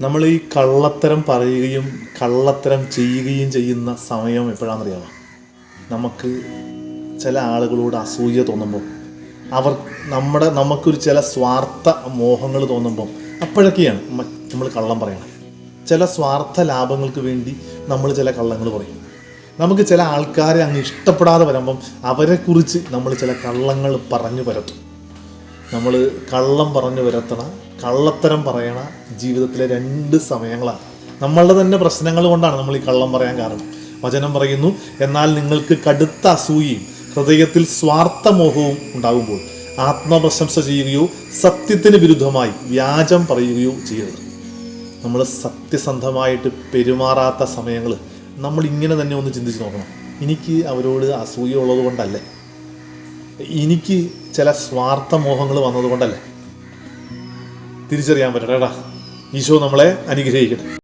നമ്മൾ ഈ കള്ളത്തരം പറയുകയും കള്ളത്തരം ചെയ്യുകയും ചെയ്യുന്ന സമയം എപ്പോഴാണെന്നറിയാമോ? നമുക്ക് ചില ആളുകളോട് അസൂയ തോന്നുമ്പോൾ അവർ നമ്മുടെ നമുക്കൊരു ചില സ്വാർത്ഥ മോഹങ്ങൾ തോന്നുമ്പോൾ അപ്പോഴൊക്കെയാണ് നമ്മൾ കള്ളം പറയണം. ചില സ്വാർത്ഥ ലാഭങ്ങൾക്ക് വേണ്ടി നമ്മൾ ചില കള്ളങ്ങൾ പറയും. നമുക്ക് ചില ആൾക്കാരെ അങ്ങ് ഇഷ്ടപ്പെടാതെ വരുമ്പം അവരെക്കുറിച്ച് നമ്മൾ ചില കള്ളങ്ങൾ പറഞ്ഞു പരത്തും. നമ്മൾ കള്ളം പറഞ്ഞു വരത്തണ കള്ളത്തരം പറയണ ജീവിതത്തിലെ രണ്ട് സമയങ്ങളാണ്. നമ്മളുടെ തന്നെ പ്രശ്നങ്ങൾ കൊണ്ടാണ് നമ്മൾ ഈ കള്ളം പറയാൻ കാരണം. വചനം പറയുന്നു എന്നാൽ നിങ്ങൾക്ക് കടുത്ത അസൂയയും ഹൃദയത്തിൽ സ്വാർത്ഥമോഹവും ഉണ്ടാകുമ്പോൾ ആത്മപ്രശംസ ചെയ്യുകയോ സത്യത്തിന് വിരുദ്ധമായി വ്യാജം പറയുകയോ ചെയ്യരുത്. നമ്മൾ സത്യസന്ധമായിട്ട് പെരുമാറാത്ത സമയങ്ങൾ നമ്മൾ ഇങ്ങനെ തന്നെ ഒന്ന് ചിന്തിച്ച് നോക്കണം. എനിക്ക് അവരോട് അസൂയ ഉള്ളത് കൊണ്ടല്ലേ എനിക്ക് ചില സ്വാർത്ഥ മോഹങ്ങൾ വന്നതുകൊണ്ടല്ലേ? തിരിച്ചറിയാൻ പറ്റട്ടെ ഈശോ നമ്മളെ അനുഗ്രഹിക്കട്ടെ.